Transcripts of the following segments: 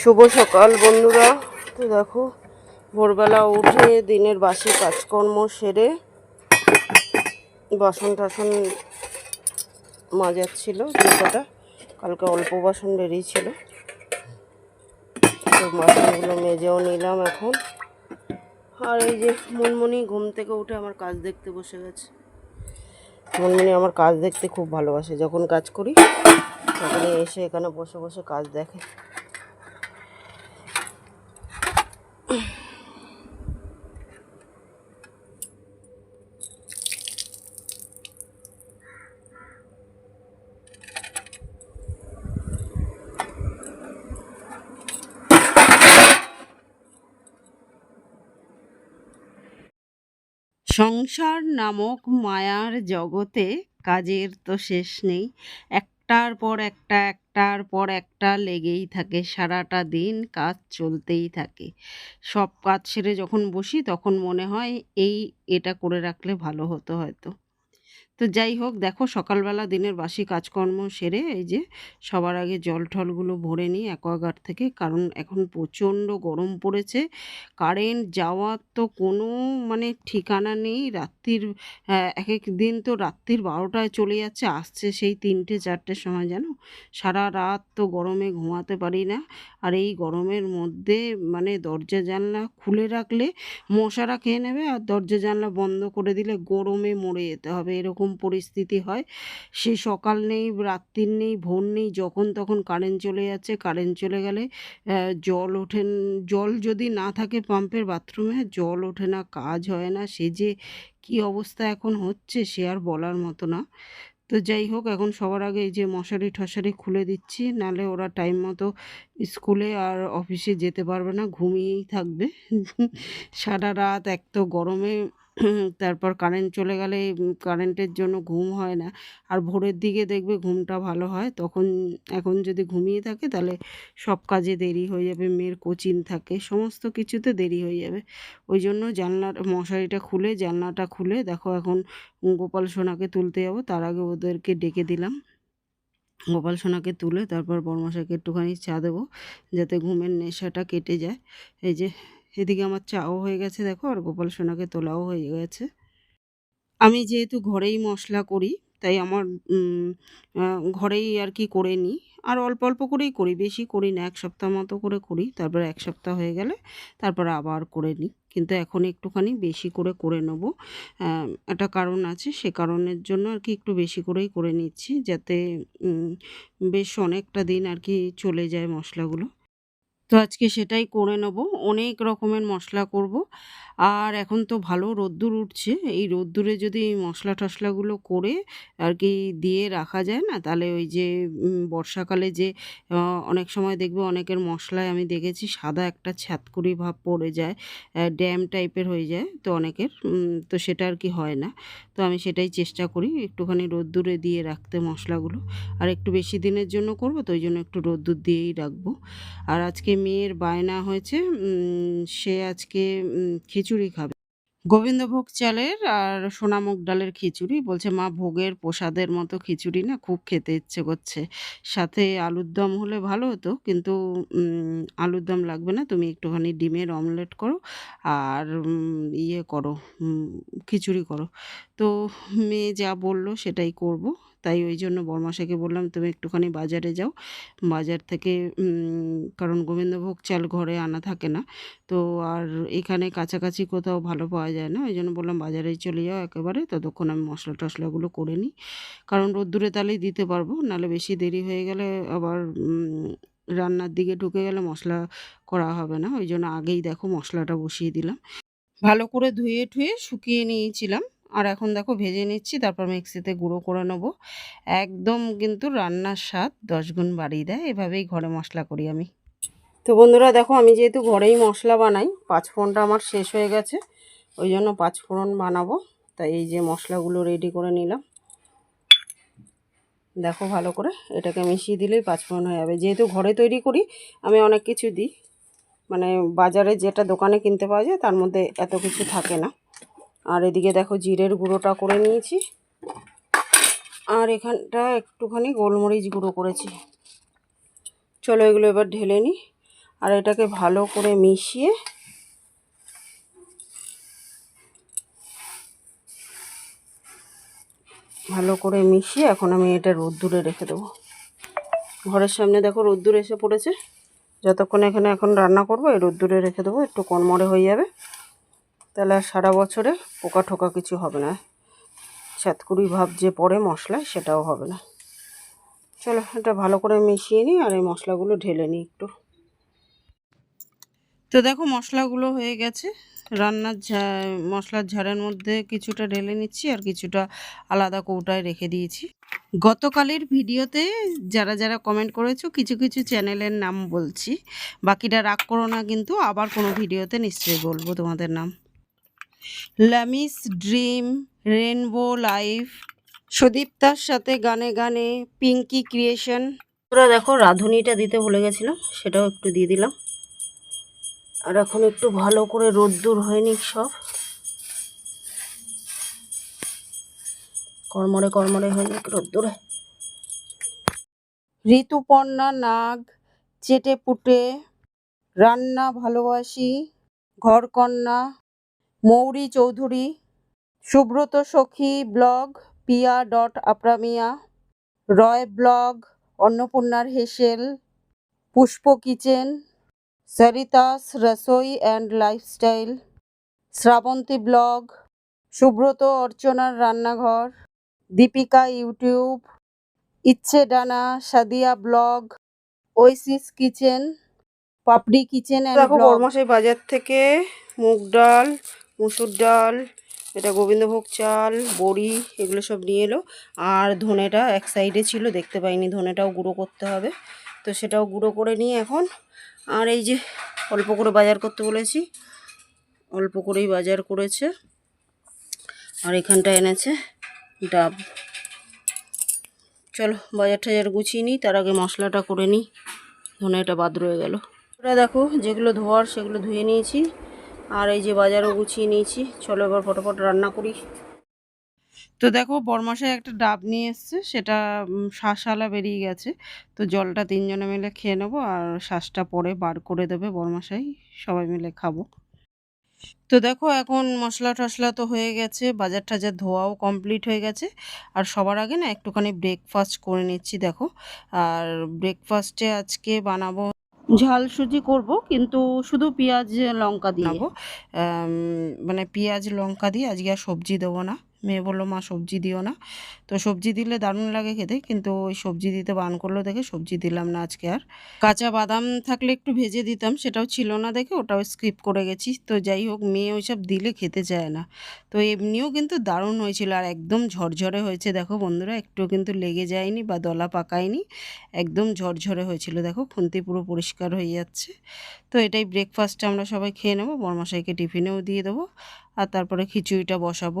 শুভ সকাল, বন্ধুরা। তো দেখো, ভোরবেলা উঠে দিনের বাসি কাজকর্ম সেরে বাসন টাসন মাজাচ্ছিল কটা। কালকে অল্প বাসন বেরিয়েছিল তো বাসনগুলো মেজেও নিলাম এখন। আর এই যে মনমনি ঘুম থেকে উঠে আমার কাজ দেখতে বসে গেছে। মনমনি আমার কাজ দেখতে খুব ভালোবাসে। যখন কাজ করি তখন এসে এখানে বসে বসে কাজ দেখে। সংসার নামক মায়ার জগতে কাজের তো শেষ নেই। একটার পর একটা, একটার পর একটা লেগেই থাকে। সারাটা দিন কাজ চলতেই থাকে। সব কাজ সেরে যখন বসি তখন মনে হয়, এই এটা করে রাখলে ভালো হতো হয়তো। তো যাই হোক, দেখো সকালবেলা দিনের বাসি কাজকর্ম সেরে এই যে সবার আগে জল টলগুলো ভরে নিই অ্যাকোয়াগার্ড থেকে। কারণ এখন প্রচণ্ড গরম পড়েছে, কারেন্ট যাওয়ার তো কোনো মানে ঠিকানা নেই। রাত্রির এক এক দিন তো রাত্রির বারোটায় চলে যাচ্ছে, আসছে সেই তিনটে চারটের সময় জানো? সারা রাত তো গরমে ঘুমাতে পারি না। আর এই গরমের মধ্যে মানে দরজা জানলা খুলে রাখলে মশারা খেয়ে নেবে আর দরজা জানলা বন্ধ করে দিলে গরমে মরে যেতে হবে। এরকম পরিস্থিতি হয়। সে সকাল নেই রাত্রির নেই, ভোর নেই, যখন তখন কারেন্ট চলে যাচ্ছে কারেন্ট চলে গেলে জল ওঠেন জল যদি না থাকে পাম্পের বাথরুমে জল ওঠে না, কাজ হয় না, সে যে কী অবস্থা এখন হচ্ছে সে আর বলার মতো না। তো যাই হোক, এখন সবার আগে এই যে মশারি টশারি খুলে দিচ্ছি নালে ওরা টাইম মতো স্কুলে আর অফিসে যেতে পারবে না, ঘুমিয়েই থাকবে। সারা রাত এক তো গরমে তারপর কারেন্ট চলে গেলে কারেন্টের জন্য ঘুম হয় না। আর ভোরের দিকে দেখবে ঘুমটা ভালো হয়। তখন, এখন যদি ঘুমিয়ে থাকে তাহলে সব কাজে দেরি হয়ে যাবে, মেয়ের কোচিং থাকে, সমস্ত কিছুতে দেরি হয়ে যাবে। ওই জন্য জানলার, মশারিটা খুলে, জানলাটা খুলে, দেখো এখন গোপাল সোনাকে তুলতে যাব। তার আগে ওদেরকে ডেকে দিলাম। গোপাল সোনাকে তুলে তারপর বড়মশাইকে একটুখানি চা দেবো, যাতে ঘুমের নেশাটা কেটে যায়। এই যে এদিকে আমার চাও হয়ে গেছে, দেখো, আর গোপাল সোনাকে তোলাও হয়ে গেছে। আমি যেহেতু ঘরেই মশলা করি, তাই আমার ঘরেই আর কি করে নিই। আর অল্প অল্প করেই করি, বেশি করি না, এক সপ্তাহ মতো করে করি, তারপর এক সপ্তাহ হয়ে গেলে তারপর আবার করে নিই। কিন্তু এখন একটুখানি বেশি করে করে নেব। একটা কারণ আছে, সে কারণের জন্য আর কি একটু বেশি করেই করে নিচ্ছি, যাতে বেশ অনেকটা দিন আর কি চলে যায় মশলাগুলো। তো আজকে সেটাই করে নেব। অনেক রকমের মশলা করব। আর এখন তো ভালো রোদ্দুর উঠছে। এই রোদ্দুরে যদি মশলা টশলাগুলো করে আর কি দিয়ে রাখা যায় না, তাহলে ওই যে বর্ষাকালে যে অনেক সময় দেখবে অনেকের মশলায় আমি দেখেছি সাদা একটা ছ্যাতকুড়ি ভাব পড়ে যায় ড্যাম টাইপের হয়ে যায় তো অনেকের তো সেটা আর কি হয় না। তো আমি সেটাই চেষ্টা করি একটুখানি রোদ্দুরে দিয়ে রাখতে মশলাগুলো। আর একটু বেশি দিনের জন্য করব, তো ওই জন্য একটু রোদ্দুর দিয়েই রাখব। আর আজকে মেয়ের বায়না হয়েছে সে আজকে খিচুড়ি খাবে। গোবিন্দভোগ চালের আর সোনামুগ ডালের খিচুড়ি বলছে, মা, ভোগের প্রসাদের মতো খিচুড়ি না খুব খেতে ইচ্ছে করছে। সাথে আলুর দম হলে ভালো হতো, কিন্তু আলুর দম লাগবে না, তুমি একটুখানি ডিমের অমলেট করো আর ইয়ে করো খিচুড়ি করো। তো মেয়ে যা বলল সেটাই করব। তাই ওই জন্য বড়মাসাকে বললাম, তুমি একটুখানি বাজারে যাও। বাজার থেকে কারণ গোবিন্দভোগ চাল ঘরে আনা থাকে না। তো আর এখানে কাছাকাছি কোথাও ভালো পাওয়া যায় না। ওই জন্য বললাম, বাজারেই চলে যাও একেবারে, ততক্ষণ আমি মশলা টশলাগুলো করে নিই। কারণ রোদ্দুরে তালেই দিতে পারব, নাহলে বেশি দেরি হয়ে গেলে আবার রান্নার দিকে ঢুকে গেলে মশলা করা হবে না। ওই জন্য আগেই দেখো মশলাটা বসিয়ে দিলাম। ভালো করে ধুয়ে ঠুয়ে শুকিয়ে নিয়েছিলাম। আর এখন দেখো ভেজে নিচ্ছি, তারপর মিক্সিতে গুঁড়ো করে নেব। একদম কিন্তু রান্নার স্বাদ দশ গুণ বাড়িয়ে দেয়, এভাবেই ঘরে মশলা করি আমি। তো বন্ধুরা দেখো, আমি যেহেতু ঘরেই মশলা বানাই পাঁচফোড়নটা আমার শেষ হয়ে গেছে, ওই জন্য পাঁচফোড়ন বানাবো। তাই এই যে মশলাগুলো রেডি করে নিলাম। দেখো ভালো করে এটাকে মিশিয়ে দিলেই পাঁচফোড়ন হয়ে যাবে। যেহেতু ঘরে তৈরি করি, আমি অনেক কিছু দিই। মানে বাজারে যেটা দোকানে কিনতে পাওয়া যায়, তার মধ্যে এত কিছু থাকে না। আর এদিকে দেখো জিরের গুঁড়োটা করে নিয়েছি। আর এখানটা একটুখানি গোলমরিচ গুঁড়ো করেছি। চলো এগুলো এবার ঢেলে নিই। আর এটাকে ভালো করে মিশিয়ে ভালো করে মিশিয়ে এখন আমি এটা রোদ্দুরে রেখে দেবো। ঘরের সামনে দেখো রোদ্দুর এসে পড়েছে। যতক্ষণ এখানে এখন রান্না করব, এই রোদ্দুরে রেখে দেবো। একটু কনমরে হয়ে যাবে। তাহলে আর সারা বছরে পোকা ঠোকা কিছু হবে না। ছাতকুড়ি ভাব যে পড়ে মশলা সেটাও হবে না। চলো, এটা ভালো করে মিশিয়ে নিই আর এই মশলাগুলো ঢেলে নিই একটু। তো দেখো, মশলাগুলো হয়ে গেছে। রান্নার ঝা, মশলার ঝাড়ের মধ্যে কিছুটা ঢেলে নিচ্ছি আর কিছুটা আলাদা কৌটায় রেখে দিয়েছি। গতকালের ভিডিওতে যারা যারা কমেন্ট করেছ, কিছু কিছু চ্যানেলের নাম বলছি। বাকিটা রাগ করো না, কিন্তু আবার কোনো ভিডিওতে নিশ্চয়ই বলব তোমাদের নাম। লামিস ড্রিম রেনবো লাইফ সুদীপ্তার সাথে গানে গানে পিঙ্কি ক্রিয়েশন ওরা দেখো রাঁধুনিটা দিতে ভুলে গেছিলাম সেটাও একটু দিয়ে দিলাম। আর এখন একটু ভালো করে রোদ্দুর হয়নি সব। কর্মরে কর্মরে হয়নি রোদ্দুরে। ঋতুপর্ণা নাগ চেটে পুটে রান্না ভালোবাসি ঘরকন্যা। মৌরি চৌধুরী সুব্রত সখী ব্লগ পিয়া ডট আপরামিয়া রয় ব্লগ অন্নপূর্ণার হেসেল Pushpa kitchen সরিতাস Rasoi and lifestyle Srabanti blog Subrata অর্চনার রান্নাঘর দীপিকা ইউটিউব ইচ্ছে ডানা Sadia blog oasis kitchen Papri kitchen বাজার থেকে মুগ ডাল মুসুর ডাল, এটা গোবিন্দভোগ চাল, বড়ি, এগুলো সব নিয়ে এলো। আর ধনেটা এক সাইডে ছিল, দেখতে পাইনি ধনেটাও গুঁড়ো করতে হবে। তো সেটাও গুঁড়ো করে নিয়ে এখন, আর এই যে অল্প করে বাজার করতে বলেছি, অল্প করেই বাজার করেছে। আর এখানটা এনেছে ডাব। চলো, বাজার টাজার গুছিয়ে নিই, তার আগে মশলাটা করে নিই। ধনেটা বাদ রয়ে গেল। ওরা দেখো, যেগুলো ধোয়ার সেগুলো ধুয়ে নিয়েছি। আর এই যে বাজারও গুছিয়ে নিয়েছি। চলো এবার ফটোফট রান্না করি। তো দেখো বরমাসায় একটা ডাব নিয়ে এসছে, সেটা শ্বাসালা বেরিয়ে গেছে। তো জলটা তিনজনে মিলে খেয়ে নেব, আর শ্বাসটা পরে বার করে দেবে বরমাসাই সবাই মিলে খাব। তো দেখো, এখন মশলা টশলা তো হয়ে গেছে, বাজার টাজার ধোয়াও কমপ্লিট হয়ে গেছে। আর সবার আগে না একটুখানি ব্রেকফাস্ট করে নিচ্ছি, দেখো। আর ব্রেকফাস্টে আজকে বানাবো ঝাল সুজি করব, কিন্তু শুধু পেঁয়াজ, লঙ্কা দিয়ে। মানে পেঁয়াজ, লঙ্কা দিয়ে আজকে আর সবজি দেবো না। মেয়ে বলল, মা, সবজি দিও না। তো সবজি দিলে দারুণ লাগে খেতে, কিন্তু ওই সবজি দিতে বান করল দেখে সবজি দিলাম না আজকে আর। কাঁচা বাদাম থাকলে একটু ভেজে দিতাম, সেটাও ছিল না দেখে, ওটাও স্কিপ করে গেছি। তো যাই হোক, মেয়ে ওইসব দিলে খেতে চায় না। তো এমনিও কিন্তু দারুণ হয়েছিল আর একদম ঝরঝরে হয়েছে। দেখো বন্ধুরা একটু কিন্তু লেগে যায়নি বা দলা পাকায়নি, একদম ঝরঝরে হয়েছিল। দেখো, খুন্তি পুরো পরিষ্কার হয়ে যাচ্ছে। তো এটাই ব্রেকফাস্টে আমরা সবাই খেয়ে নেব বরমশাইকে টিফিনেও দিয়ে দেবো, আর তারপরে খিচুড়িটা বসাবো।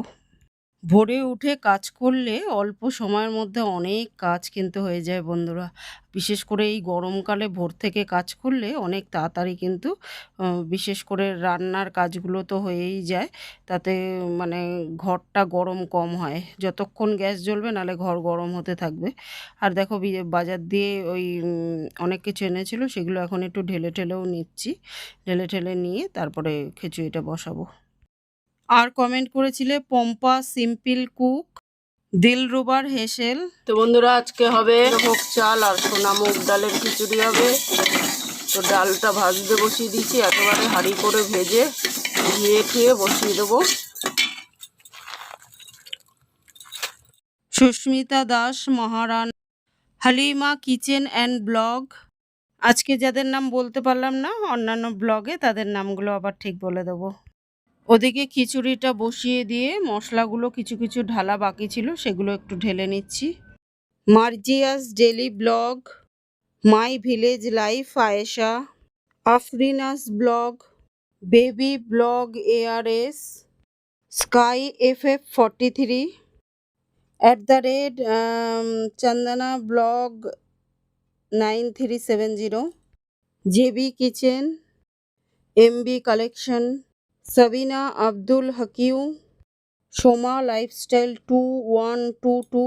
ভোরে উঠে কাজ করলে অল্প সময়ের মধ্যে অনেক কাজ কিন্তু হয়ে যায় বন্ধুরা। বিশেষ করে এই গরমকালে ভোর থেকে কাজ করলে অনেক তাড়াতাড়ি কিন্তু বিশেষ করে রান্নার কাজগুলো তো হয়েই যায়। তাতে মানে ঘরটা গরম কম হয়। যতক্ষণ গ্যাস জ্বলবে নাহলে ঘর গরম হতে থাকবে। আর দেখো বাজার দিয়ে ওই অনেক কিছু এনেছিল, সেগুলো এখন একটু ঢেলে ঢেলেও নিচ্ছি। ঢেলে ঢেলে নিয়ে তারপরে খিচুড়িটা বসাবো। আর কমেন্ট করেছিলে পম্পা সিম্পল কুক দিলরুবার হেসেল। তো বন্ধুরা আজকে হবে ভোগ চাল আর সোনা মুগ ডালের খিচুড়ি হবে। তো ডালটা ভাজতে বসিয়ে দিয়েছি একেবারে হাঁড়ি করে ভেজে ধুয়ে খেয়ে বসিয়ে দেবো। সুস্মিতা দাস মহারান হালিমা কিচেন অ্যান্ড ব্লগ। আজকে যাদের নাম বলতে পারলাম না অন্যান্য ব্লগে তাদের নামগুলো আবার ঠিক বলে দেবো। ওদিকে খিচুড়িটা বসিয়ে দিয়ে মশলাগুলো কিছু কিছু ঢালা বাকি ছিল, সেগুলো একটু ঢেলে নিচ্ছি। মার্জিয়াস daily blog, my village life, Ayesha. আফরিনাস blog, baby blog ARS sky F F forty three, at the rate Chandana blog nine three seven zero JB kitchen MB collection. Sabina Abdul হাকিউ Soma lifestyle two one two two,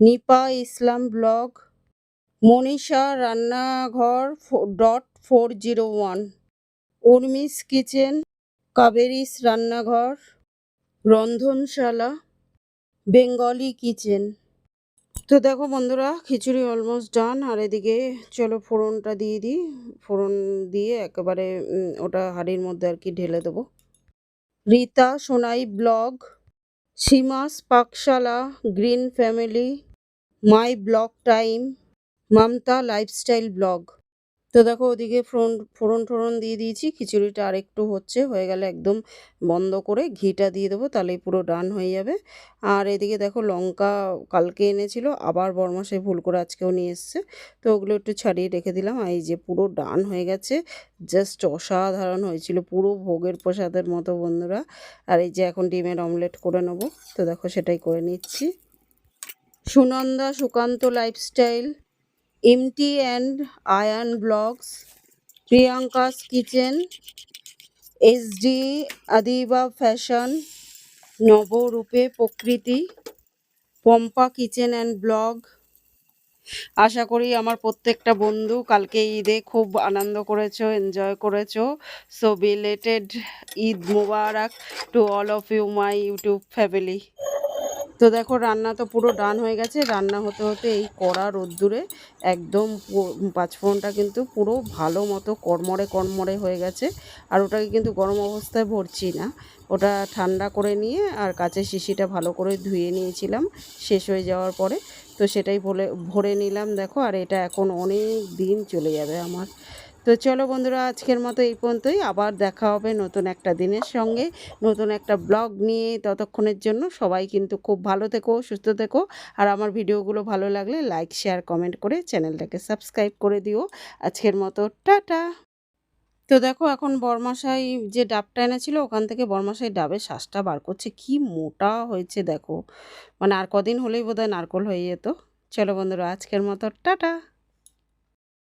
Nipa Islam blog, Manisha রান্নাঘর dot four zero one, Urmi's kitchen, কাবেরিস রান্নাঘর, রন্ধনশালা, Bengali kitchen. তো দেখো বন্ধুরা, খিচুড়ি almost done আর এদিকে চলো ফোড়নটা দিয়ে দিই। ফোড়ন দিয়ে একেবারে ওটা হাঁড়ির মধ্যে আর কি ঢেলে দেবো। Rita Sonai blog সীমাস পাকশালা green family my blog time Mamata lifestyle blog. তো দেখো ওদিকে ফোড়ন ফোড়ন টোড়ন দিয়ে দিয়েছি, খিচুড়িটা আরেকটু হচ্ছে, হয়ে গেলে একদম বন্ধ করে ঘিটা দিয়ে দেবো, তাহলেই পুরো ডান হয়ে যাবে। আর এদিকে দেখো লঙ্কা কালকে এনেছিল, আবার বরমাসাই ভুল করে আজকেও নিয়ে এসছে, তো ওগুলো একটু ছাড়িয়ে রেখে দিলাম। এই যে পুরো ডান হয়ে গেছে, জাস্ট অসাধারণ হয়েছিল, পুরো ভোগের প্রসাদের মতো বন্ধুরা। আর এই যে এখন ডিমের অমলেট করে নেব, তো দেখো সেটাই করে নিচ্ছি। Sunanda Sukanta lifestyle MT and Ayan blogs Priyanka's kitchen SD Adiba fashion নবরূপে প্রকৃতি পম্পা কিচেন অ্যান্ড ব্লগ আশা করি আমার প্রত্যেকটা বন্ধু কালকে ঈদে খুব আনন্দ করেছ এনজয় করেছ। So belated Eid Mubarak to all of you my YouTube family তো দেখো, রান্না তো পুরো ডান হয়ে গেছে। রান্না হতে হতে এই কড়া রোদ্দুরে একদম পাঁচফোড়নটা কিন্তু পুরো ভালো মতো কড়মড়ে কড়মড়ে হয়ে গেছে। আর ওটাকে কিন্তু গরম অবস্থায় ভরছি না। ওটা ঠান্ডা করে নিয়ে আর কাঁচের শিশিটা ভালো করে ধুয়ে নিয়েছিলাম। শেষ হয়ে যাওয়ার পরে তো সেটাই ভরে ভরে নিলাম। দেখো, আর এটা এখন অনেক দিন চলে যাবে আমার। তো চলো বন্ধুরা, আজকের মতো এই পর্যন্তই। আবার দেখা হবে নতুন একটা দিনের সঙ্গে, নতুন একটা ব্লগ নিয়ে ততক্ষণের জন্য। সবাই কিন্তু খুব ভালো থেকো, সুস্থ থেকো। আর আমার ভিডিওগুলো ভালো লাগলে লাইক, শেয়ার, কমেন্ট করে চ্যানেলটাকে সাবস্ক্রাইব করে দিও। আজকের মতো টাটা। তো দেখো, এখন বরমাসাই যে ডাবটা এনেছিল, ওখান থেকে বরমাসাই ডাবের শ্বাসটা বার করছে। কি মোটা হয়েছে দেখো। মানে আর কদিন হলেই বোধহয় নারকল হয়ে যেত। চলো বন্ধুরা, আজকের মতো টাটা।